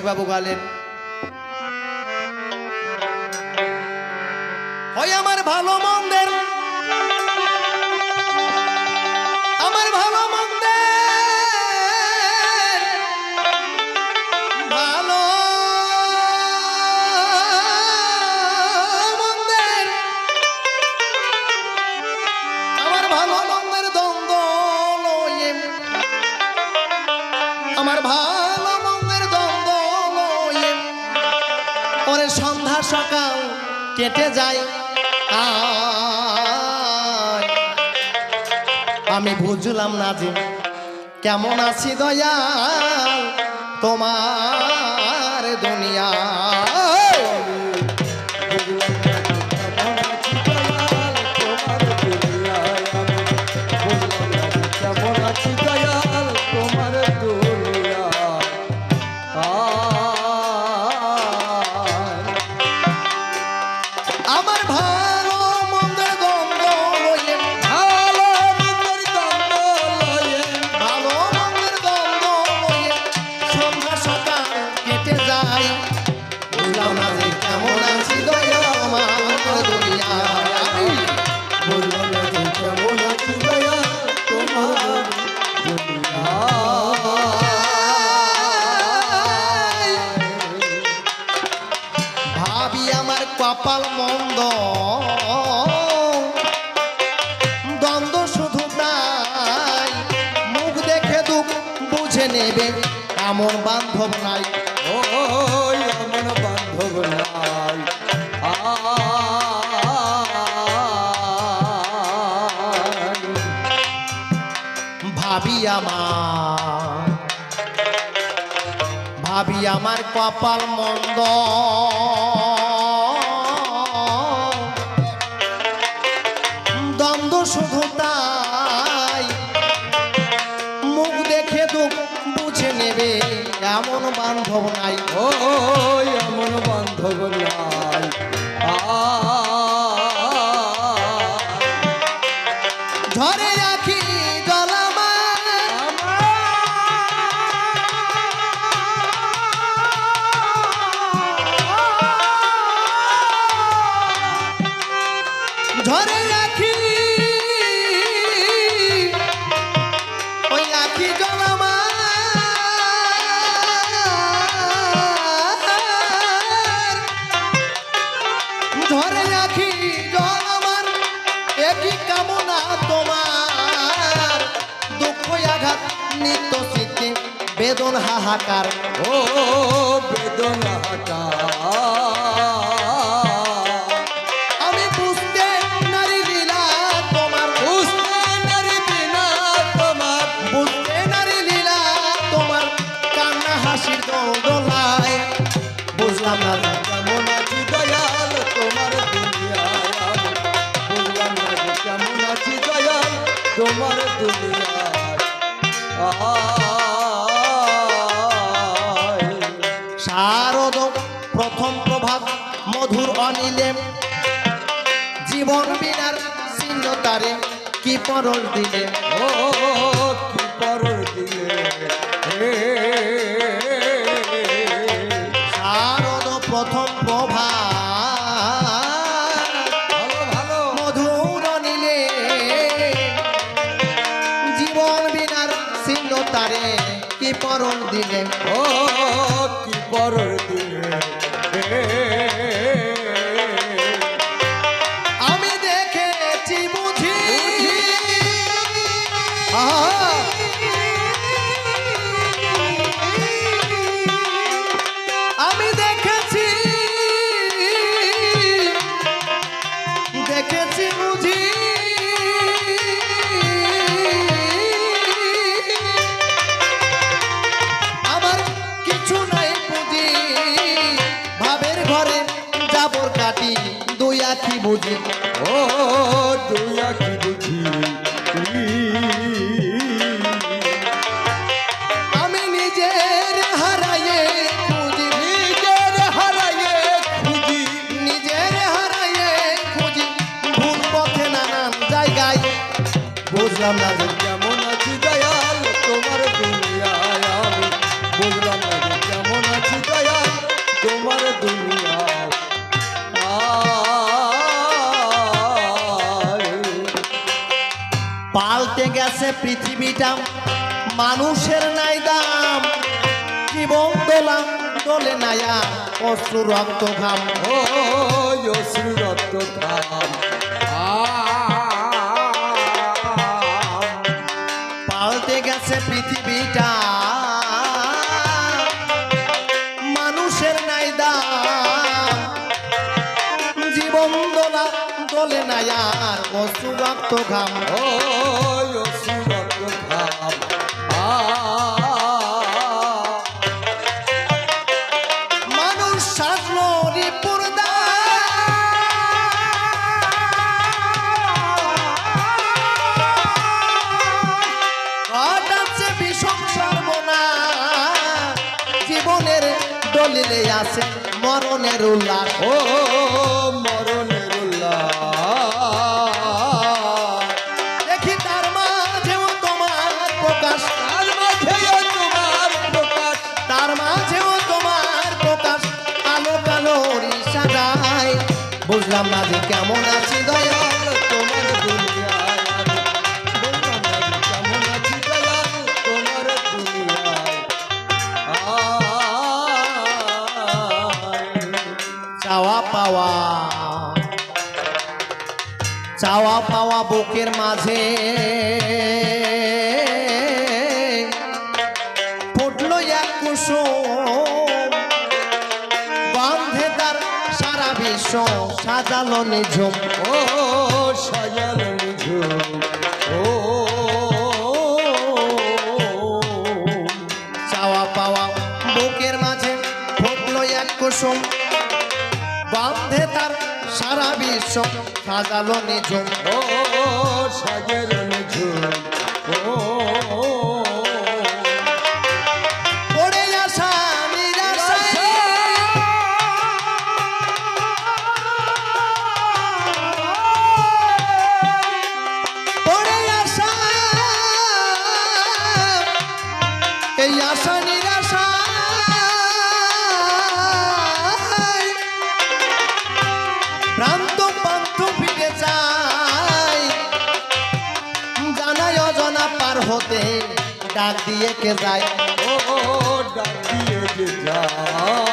রসিকবাবু গালেন। হয় আমার ভালো মন্দের ওরে সন্ধ্যা সকাল কেটে যায়। আমি বুঝলাম না যে কেমন আছি দয়া তোমার দুনিয়া নেবে এমন বান্ধব নাই। বান্ধব নাই। ভাবি আমার ভাবি আমার কপাল মন্দ। দ্বন্দ্ব শুধু তাই ঝরে রাখি। আঘাত নিত্য স্মৃতি বেদন হাহাকার। ও বেদনা আমি বুঝতে নারী লীলা তোমার বিনা শারদ প্রথম প্রভাত মধুর অনিলে। জীবন বিনার চিহ্ন তারে কি পরল দিলে? ও কি পরল দিলে ও কি পরর দিলে বুঝি ও তুই কি বুঝি আমি নিজের হারায়ে খুঁজি। নিজের হারাইয়ে খুঁজি। নিজের হারায়ে খুঁজি। ভুল জায়গায়। বুঝলাম কেমন আছি দয়াল, তোমার দুনিয়ায় আমি। বুঝলাম না যে কেমন পাল্টে গেছে পৃথিবীটা মানুষের নাই দাম। জীবন দোলাম দোলে নায়া অশ্রু রক্ত ঘাম। ও অশ্রু রক্ত ঘাম। পাল্টে গেছে পৃথিবীটা মানুষের নাই দাম। জীবন দোলা দোলে নায়া অশ্রু রক্ত ঘাম। ও দলিলে আছে মরণের উল্লাস। ও মরণের উল্লাস। দেখি তার মাঝেও তোমার প্রকাশ। তার মাঝেও তোমার প্রকাশ। তার মাঝেও তোমার প্রকাশ। আলো কালো সাজায় বুঝলাম না যে কেমন আছি দয়া। চাওয়া পাওয়া। চাওয়া পাওয়া বুকের মাঝে। ফুটলো এক কুসুম। বান্ধে তার সারা বিশ্ব সাজালো নিঝুম। ও সাজালো নিঝুম অজনা পার হতে ডাক দিয়ে কে যায়? ও ডাক দিয়ে যায়?